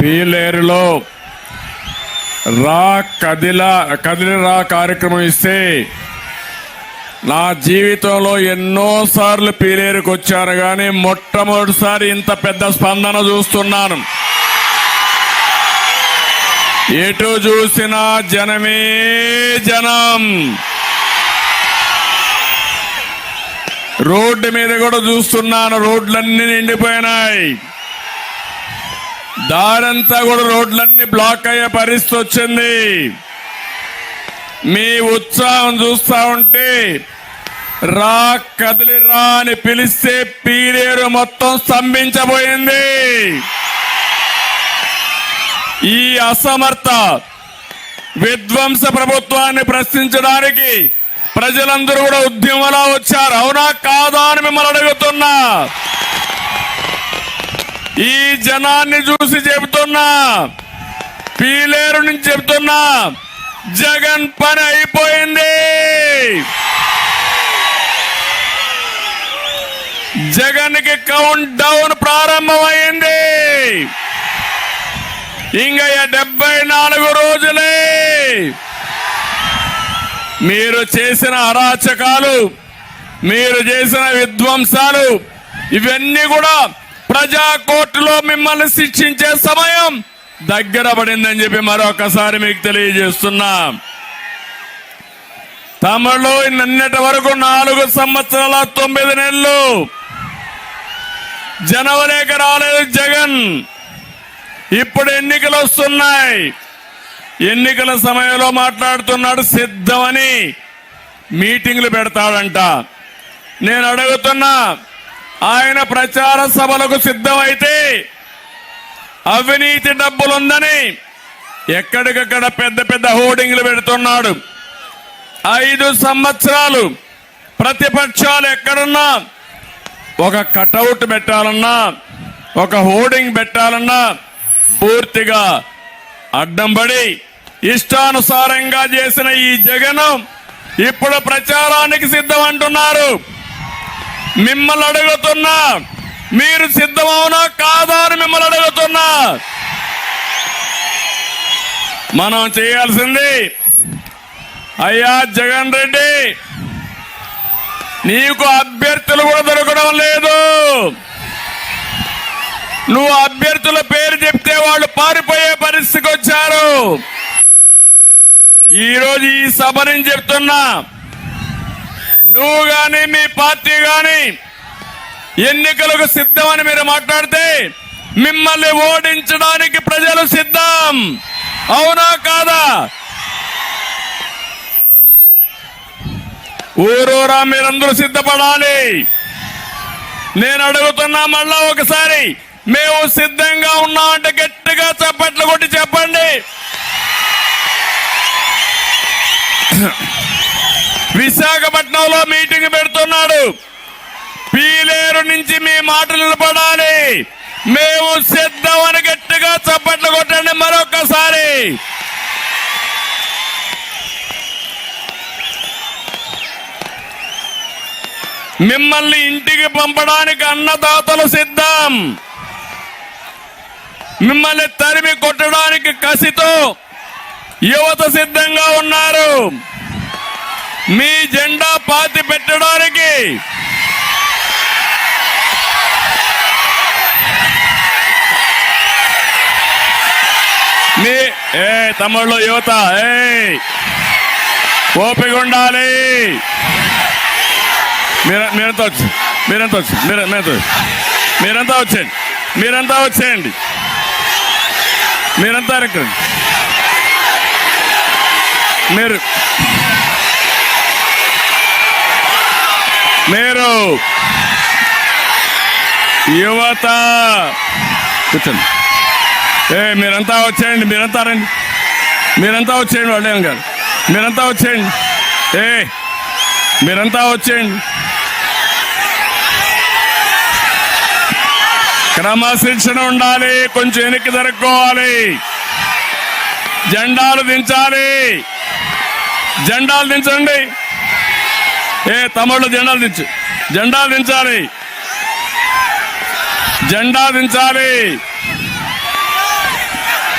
పీలేరులో రా కదిలా కదిలి రా కార్యక్రమం ఇస్తే నా జీవితంలో ఎన్నోసార్లు పీలేరుకు వచ్చాను కానీ మొట్టమొదటిసారి ఇంత పెద్ద స్పందన చూస్తున్నాను. ఎటు చూసినా జనమే జనం. రోడ్డు మీద కూడా చూస్తున్నాను రోడ్లన్నీ నిండిపోయినాయి. దారంతా కూడా రోడ్లన్నీ బ్లాక్ అయ్యే పరిస్థితి వచ్చింది. మీ ఉత్సాహం చూస్తా ఉంటే రా కదిలిరా అని పిలిస్తే పీలేరు మొత్తం స్తంభించబోయింది. ఈ అసమర్థ విధ్వంస ప్రభుత్వాన్ని ప్రశ్నించడానికి ప్రజలందరూ కూడా ఉద్యమంలో వచ్చారు. అవునా కాదా అని మిమ్మల్ని అడుగుతున్నా. ఈ జనాన్ని చూసి చెబుతున్నా. పీలేరు నుంచి చెబుతున్నా. జగన్ పని అయిపోయింది. జగన్కి కౌంట్ డౌన్ ప్రారంభమైంది. ఇంకా డెబ్బై నాలుగు రోజులే. మీరు చేసిన అరాచకాలు మీరు చేసిన విధ్వంసాలు ఇవన్నీ కూడా ప్రజా కోర్టులో మిమ్మల్ని శిక్షించే సమయం దగ్గర పడిందని చెప్పి మరొకసారి మీకు తెలియజేస్తున్నా. తమలో నిన్నటి వరకు నాలుగు సంవత్సరాల తొమ్మిది నెలలు జనవరికి రాలేదు జగన్. ఇప్పుడు ఎన్నికలు వస్తున్నాయి. ఎన్నికల సమయంలో మాట్లాడుతున్నాడు సిద్ధమని మీటింగ్లు పెడతాడంట. నేను అడుగుతున్నా ఆయన ప్రచార సభలకు సిద్ధమైతే అవినీతి డబ్బులుందని ఎక్కడికక్కడ పెద్ద పెద్ద హోర్డింగ్లు పెడుతున్నాడు. ఐదు సంవత్సరాలు ప్రతిపక్షాలు ఎక్కడున్నా ఒక కటౌట్ పెట్టాలన్నా ఒక హోర్డింగ్ పెట్టాలన్నా పూర్తిగా అడ్డం పడి ఇష్టానుసారంగా చేసిన ఈ జగనం ఇప్పుడు ప్రచారానికి సిద్ధం అంటున్నారు మిమ్మల్ని అడుగుతున్నా. మీరు సిద్ధమవునా కాదా అని మిమ్మల్ని అడుగుతున్నా. మనం చేయాల్సింది అయ్యా జగన్ రెడ్డి నీకు అభ్యర్థులు కూడా దొరకడం లేదు. నువ్వు అభ్యర్థుల పేరు చెప్తే వాళ్ళు పారిపోయే పరిస్థితికి వచ్చారు. ఈరోజు ఈ సభ నేను చెప్తున్నా. నువ్వు గాని మీ పార్టీ గాని ఎన్నికలకు సిద్ధమని మీరు మాట్లాడితే మిమ్మల్ని ఓడించడానికి ప్రజలు సిద్ధం. అవునా కాదా? ఊరూరా మీరందరూ సిద్ధపడాలి. నేను అడుగుతున్నా మళ్ళా ఒకసారి మేము సిద్ధంగా ఉన్నామంటే గట్టిగా చప్పట్లు కొట్టి చెప్పండి. విశాఖపట్నంలో మీటింగ్ పెడుతున్నాడు. పీలేరు నుంచి మీ మాటలు నిలబడాలి. మేము సిద్ధమని గట్టిగా చప్పట్లు కొట్టండి మరొకసారి మిమ్మల్ని ఇంటికి పంపడానికి అన్నదాతలు సిద్ధం. మిమ్మల్ని తరిమి కొట్టడానికి కసితో యువత సిద్ధంగా ఉన్నారు. మీ జెండా పాతి పెట్టడానికి. మీ ఏ తమ్ముళ్ళు యువత ఏ ఓపిక ఉండాలి. మీరు మీరంతా వచ్చి మీరంతా వచ్చి మీరు మీరంతా మీరంతా వచ్చేయండి. మీరంతా వచ్చేయండి. మీరంతా ఎక్కండి మీరు మీరు. యువత. కూర్చోండి. ఏ మీరంతా వచ్చేయండి మీరంతా రండి. మీరంతా వచ్చేయండి వాళ్ళేం గారు. మీరంతా వచ్చేయండి. ఏ మీరంతా వచ్చేయండి. క్రమశిక్షణ ఉండాలి కొంచెం వెనక్కి జరుపుకోవాలి జెండాలు దించాలి. జెండాలు దించండి. ఏ తమిళ జెండాలు దించు. జెండా దించాలి. జెండా దించాలి.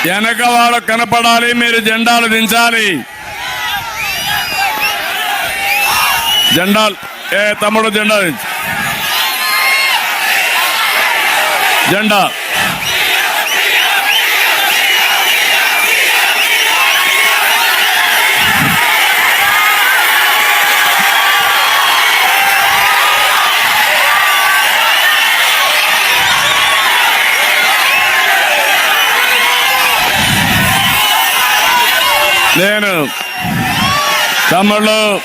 వెనక వాళ్ళు కనపడాలి మీరు జెండాలు దించాలి. జెండాలు ఏ తమ్ముడు జెండా దించు. జెండా. తమ్ముళ్ళు.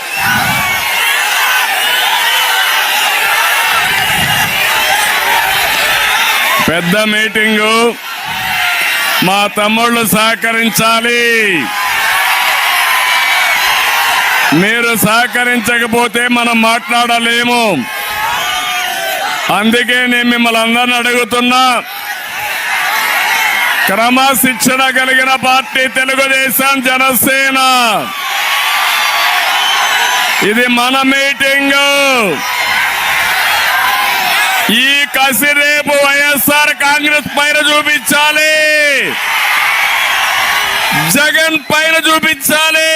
పెద్ద మీటింగు. మా తమ్ముళ్ళు సహకరించాలి. మీరు సహకరించకపోతే మనం మాట్లాడలేము. అందుకే నేను మిమ్మల్ని అందరిని అడుగుతున్నా. క్రమశిక్షణ కలిగిన పార్టీ తెలుగుదేశం జనసేన. ఇది మన మీటింగ్. ఈ కసి రేపు వైఎస్ఆర్ కాంగ్రెస్ పైన చూపించాలి. జగన్ పైన చూపించాలి.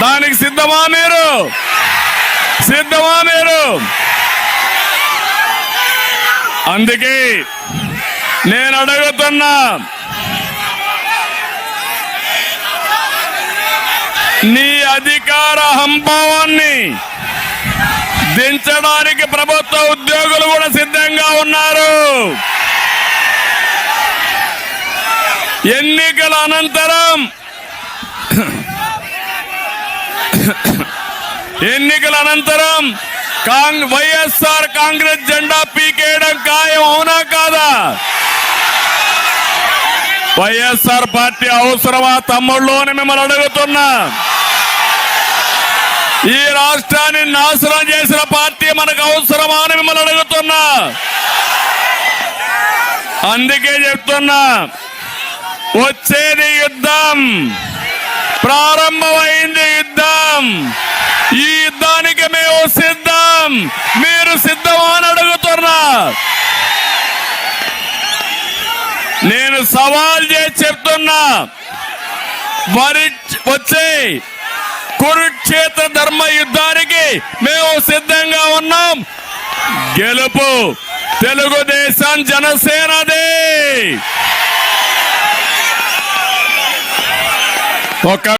దానికి సిద్ధమా మీరు? సిద్ధమా మీరు? అందుకే నేను అడుగుతున్నా నీ అధికార హంభావాన్ని దించడానికి ప్రభుత్వ ఉద్యోగులు కూడా సిద్ధంగా ఉన్నారు. ఎన్నికల అనంతరం ఎన్నికల అనంతరం వైఎస్ఆర్ కాంగ్రెస్ జెండా పీకేయడం ఖాయం అవునా కాదా? వైఎస్ఆర్ పార్టీ అవసరమా? తమ్ముళ్ళు అని మిమ్మల్ని అడుగుతున్నా. ఈ రాష్ట్రాన్ని నాశనం చేసిన పార్టీ మనకు అవసరమా అని మిమ్మల్ని అడుగుతున్నా. అందుకే చెప్తున్నా వచ్చేది యుద్ధం ప్రారంభమైంది యుద్ధం. ఈ యుద్ధానికి మేము సిద్ధం మీరు సిద్ధమా అని అడుగుతున్నా. నేను సవాల్ చేసి చెప్తున్నా వరి వచ్చే కురుక్షేత్ర ధర్మ యుద్ధానికి మేము సిద్ధంగా ఉన్నాం. గెలుపు తెలుగుదేశం జనసేనదే. ఒక